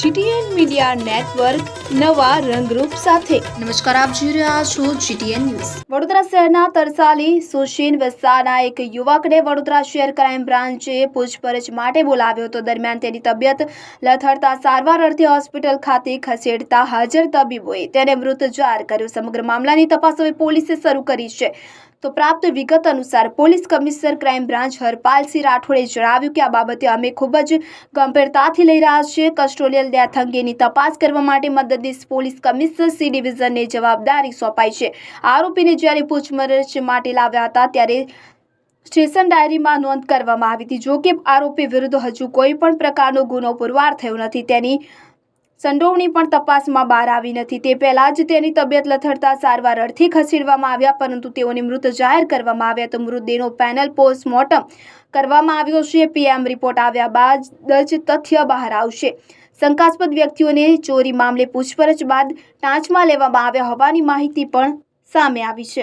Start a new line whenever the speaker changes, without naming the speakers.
GTN media network નવા રંગરૂપ સાથે.
નમસ્કાર આપ જોઈ રહ્યા છો જીટીએન ન્યૂઝ.
વડોદરા શહેરના તરસાલી સુશીન વિસ્તારના એક યુવકને વડોદરા શહેર ક્રાઇમ બ્રાન્ચે પૂછપરછ માટે બોલાવ્યો હતો. દરમિયાન તેની તબિયત લથડતા સારવાર અર્થે હોસ્પિટલ ખાતે ખસેડતા હાજર તબીબોએ તેને મૃત જાહેર કર્યો. સમગ્ર મામલાની તપાસ હવે પોલીસે શરૂ કરી છે. તો પ્રાપ્ત વિગત અનુસાર police commissioner crime branch Harpalsinh રાઠોડે જણાવ્યું કે આ બાબતે અમે ખૂબ જ ગંભીરતાથી લઈ રહ્યા છીએ. કસ્ટોડિયલ ડેથ અંગેની તપાસ કરવા માટે મદદનીશ પોલીસ કમિશનર સી ડિવિઝનને જવાબદારી સોંપાઈ છે. આરોપીને જ્યારે પૂછપરછ માટે લાવ્યા હતા ત્યારે સ્ટેશન ડાયરીમાં નોંધ કરવામાં આવી હતી. જોકે આરોપી વિરુદ્ધ હજુ કોઈ પણ પ્રકારનો ગુનો પુરવાર થયો નથી. તેની સંડોવણી પણ તપાસમાં બહાર આવી નથી. તે પહેલા જ તેની તબિયત લથડતા સારવાર અર્થે ખસેડવામાં આવ્યા, પરંતુ તેઓને મૃત જાહેર કરવામાં આવ્યા તો મૃતદેહનો પેનલ પોસ્ટમોર્ટમ કરવામાં આવ્યો છે. પીએમ રિપોર્ટ આવ્યા બાદ જ તથ્ય બહાર આવશે. શંકાસ્પદ વ્યક્તિઓને ચોરી મામલે પૂછપરછ બાદ ટાંચમાં લેવામાં આવ્યા હોવાની માહિતી પણ સામે આવી છે.